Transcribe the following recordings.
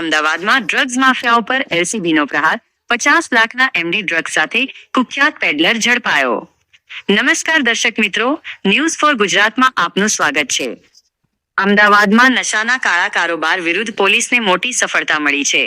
અમદાવાદમાં ડ્રગ્સ માફિયાઓ પર એલસીબીનો પ્રહાર, પચાસ લાખના એમડી ડ્રગ્સ સાથે કુખ્યાત પેડલર ઝડપાયો. નમસ્કાર દર્શક મિત્રો ન્યૂઝ ફોર ગુજરાતમાં આપનું સ્વાગત છે. અમદાવાદમાં નશાના કાળા કારોબાર વિરુદ્ધ પોલીસને મોટી સફળતા મળી છે.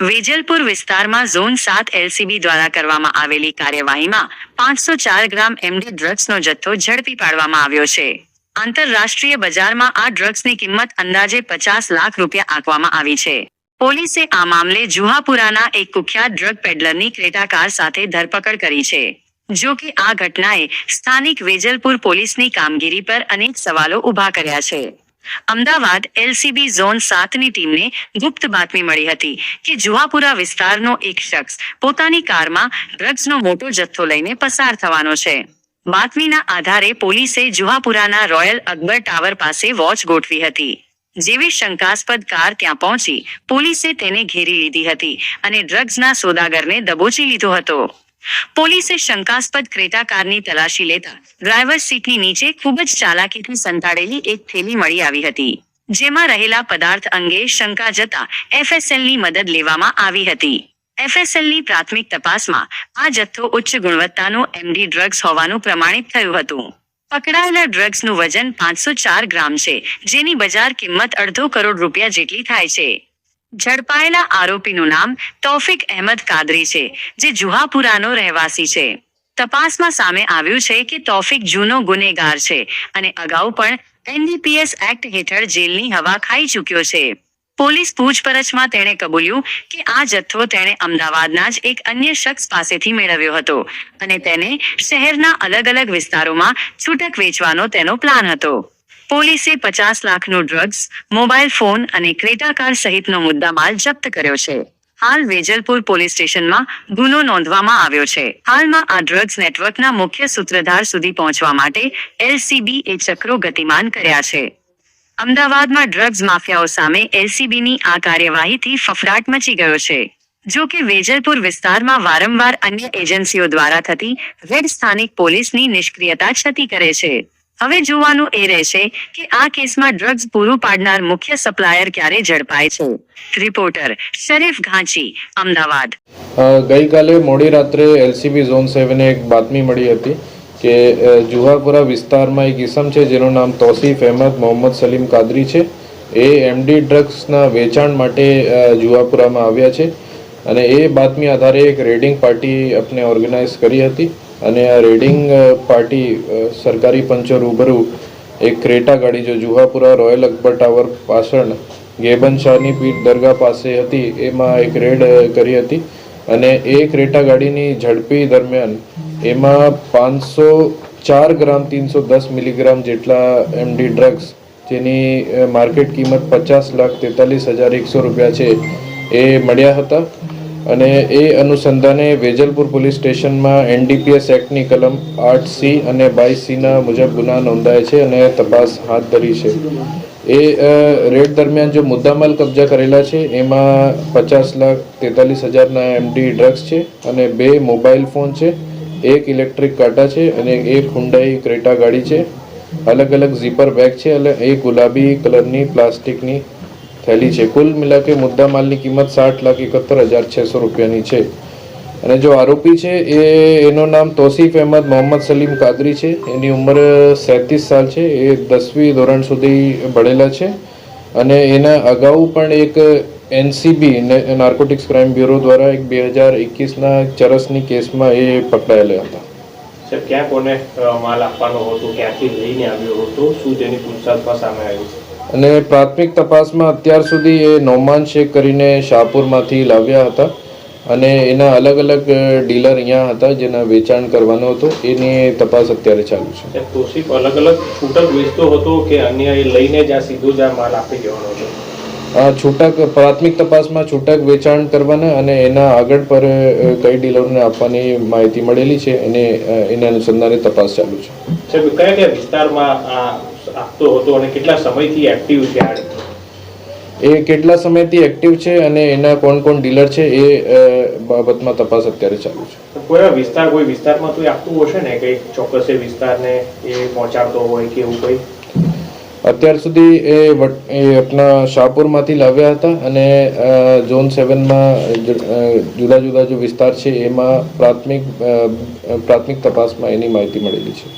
વેજલપુર વિસ્તારમાં ઝોન સાત એલસીબી દ્વારા કરવામાં આવેલી કાર્યવાહીમાં પાંચસો ચાર ગ્રામ એમડી ડ્રગ્સનો જથ્થો ઝડપી પાડવામાં આવ્યો છે. આંતરરાષ્ટ્રીય બજારમાં આ ડ્રગ્સની કિંમત અંદાજે પચાસ લાખ રૂપિયા આંકવામાં આવી છે. પોલીસે આ મામલે જુહાપુરાના એક કુખ્યાત ડ્રગ પેડલરની ક્રેટા કાર સાથે ધરપકડ કરી છે. જો કે આ ઘટનાએ સ્થાનિક વેજલપુર પોલીસની કામગીરી પર અનેક સવાલો ઊભા કર્યા છે. અમદાવાદ એલસીબી ઝોન સાતની ટીમને ગુપ્ત બાતમી મળી હતી કે જુહાપુરા વિસ્તારનો એક શખ્સ પોતાની કારમાં ડ્રગ્સનો મોટો જથ્થો લઈને પસાર થવાનો છે. બાતમીના આધારે પોલીસે જુહાપુરાના રોયલ અકબર ટાવર પાસે વોચ ગોઠવી હતી. જેવી શંકાસ્પદ કાર ત્યાં પહોંચી, પોલીસે તેને ઘેરી લીધી હતી અને ડ્રગ્સના સોદાગરને દબોચી લીધો હતો. પોલીસે શંકાસ્પદ ક્રેટા કારની તલાશી લેતા ડ્રાઈવર સીટની નીચે ખૂબ જ ચાલાકીથી સંતાડેલી એક થેલી મળી આવી હતી, જેમાં રહેલા પદાર્થ અંગે શંકા જતા એફએસએલની મદદ લેવામાં આવી હતી. એફએસએલની પ્રાથમિક તપાસમાં આ જથ્થો ઉચ્ચ ગુણવત્તાનો એમડી ડ્રગ્સ હોવાનું પ્રમાણિત થયું હતું. પકડાયેલા ડ્રગ્સનું વજન પાંચસો ચાર ગ્રામ છે, જેની બજાર કિંમત અડધો કરોડ રૂપિયા જેટલી થાય છે. ઝડપાયેલા આરોપીનું નામ તૌફિક અહેમદ કાદરી છે, જે જુહાપુરાનો રહેવાસી છે. તપાસમાં સામે આવ્યું છે કે તૌફિક જૂનો ગુનેગાર છે અને અગાઉ પણ એનડીપીએસ એક્ટ હેઠળ જેલની હવા ખાઈ ચૂક્યો છે. પોલીસ પૂછપરછમાં તેણે કબૂલ્યું કે આ જથ્થો તેણે અમદાવાદના જ એક અન્ય શખ્સ પાસેથી મેળવ્યો હતો અને તેને શહેરના અલગ અલગ વિસ્તારોમાં છૂટક વેચવાનો તેનો પ્લાન હતો. પોલીસે પચાસ લાખનું ડ્રગ્સ, મોબાઈલ ફોન અને ક્રેટા કાર સહિતનો મુદ્દામાલ જપ્ત કર્યો છે. હાલ વેજલપુર પોલીસ સ્ટેશનમાં ગુનો નોંધવામાં આવ્યો છે. હાલમાં આ ડ્રગ્સ નેટવર્કના મુખ્ય સૂત્રધાર સુધી પહોંચવા માટે એલસીબી એ ચક્રો ગતિમાન કર્યા છે. અમદાવાદમાં ડ્રગ્સ માફિયાઓ સામે એલસીબીની આ કાર્યવાહીથી ફફડાટ મચી ગયો છે. જો કે વેજલપુર વિસ્તારમાં વારંવાર અન્ય એજન્સીઓ દ્વારા થતી રેડ સ્થાનિક પોલીસની નિષ્ક્રિયતા છતી કરે છે. હવે જોવાનું એ રહેશે કે આ કેસમાં ડ્રગ્સ પૂરું પાડનાર મુખ્ય સપ્લાયર ક્યારે ઝડપાય છે. રિપોર્ટર શરીફ ઘાંચી, અમદાવાદ. ગઈકાલે મોડી રાત્રે એલસીબી ઝોન સેવને એક બાતમી મળી હતી. કે જુહાપુરા વિસ્તારમાં એક ઇસમ છે જેનું નામ તોસીફ અહેમદ મોહમ્મદ સલીમ કાદરી છે. એ એમડી ડ્રગ્સના વેચાણ માટે જુહાપુરામાં આવ્યા છે. અને એ બાતમી આધારે એક રેડિંગ પાર્ટી આપણે ઓર્ગેનાઇઝ કરી હતી. અને આ રેડિંગ પાર્ટી સરકારી પંચો રૂબરૂ એક ક્રેટા ગાડી જો જુહાપુરા રોયલ અકબર ટાવર પાછળ ગેબન શાહની પીઠ દરગાહ પાસે હતી, એમાં એક રેડ કરી હતી. અને એ ક્રેટા ગાડીની ઝડપી દરમિયાન એમાં પાંચસો ચાર ગ્રામ તીનસો દસ મિલીગ્રામ જેટલા એમડી ડ્રગ્સ, જેની માર્કેટ કિંમત પચાસ લાખ તેતાલીસ હજાર એકસો રૂપિયા છે, એ મળ્યા હતા. અને એ અનુસંધાને વેજલપુર પોલીસ સ્ટેશનમાં એનડીપીએસ એક્ટની કલમ આઠ સી અને બાવીસ સીના મુજબ ગુના નોંધાય છે અને તપાસ હાથ ધરી છે. એ રેડ દરમિયાન જો મુદ્દામાલ કબજા કરેલા છે, એમાં પચાસ લાખ તેતાલીસ હજારના એમડી ડ્રગ્સ છે અને બે મોબાઈલ ફોન છે, એક ઇલેક્ટ્રિક કાંટા છે અને એક હુન્ડાઈ ક્રેટા ગાડી છે. અલગ અલગ ઝીપર બેગ છે અને એક ગુલાબી કલરની પ્લાસ્ટિકની થેલી છે. કુલ મિલાકે મુદ્દા માલની કિંમત સાઠ લાખ એકોતેર હજાર છસો રૂપિયાની છે. અને જો આરોપી છે એ એનું નામ તોસીફ અહેમદ મોહમ્મદ સલીમ કાદરી છે. એની ઉંમર સેંત્રીસ સાલ છે. એ દસમી ધોરણ સુધી ભણેલા છે. અને એના અગાઉ પણ એક એનસીબી નાર્કોટિક્સ ક્રાઇમ બ્યુરો દ્વારા એક બે હજાર એકવીસના ચરસની કેસમાં એ પકડાયેલા હતા. સાહેબ ક્યાં કોને માલ આપવાનો હતો? ક્યાંથી લઈને આવ્યો હતો? શું તેની પૂછતાછમાં સામે આવ્યું છે? અને પ્રાથમિક તપાસમાં અત્યાર સુધી એ નોમાન શેખ કરીને શાહપુરમાંથી લાવ્યા હતા. અને એના અલગ અલગ ડીલર અહીંયા હતા જેના વેચાણ કરવાનો હતો એની તપાસ અત્યારે ચાલુ છે. સાહેબ અલગ અલગ છૂટક વેચતો હતો કે અન્ય એ લઈને જ આ સીધો જ આ માલ આપી દેવાનો હતો? આ છૂટક પ્રાથમિક તપાસમાં છૂટક વેચાણ કરવાના અને એના આગળ પર કઈ ડીલરને આપવાની માહિતી મળેલી છે અને એના અનુસંધાને તપાસ ચાલુ છે. કયા કયા વિસ્તારમાં આ આપતો હતો અને કેટલા સમયથી એક્ટિવ છે આ એ કેટલા સમયથી એક્ટિવ છે અને એના કોણ કોણ ડીલર છે એ બાબતમાં તપાસ અત્યારે ચાલુ છે. કોઈ વિસ્તાર કોઈ વિસ્તારમાં તો આપતું હશે ને કઈ ચોક્કસ એ વિસ્તારને એ પહોંચાડતો હોય કે એવું કોઈ? અત્યાર સુધી એ એ આપણા શાહપુરમાંથી લાવ્યા હતા અને ઝોન સેવનમાં જુદા જુદા જો વિસ્તાર છે એમાં પ્રાથમિક પ્રાથમિક તપાસમાં એની માહિતી મળેલી છે.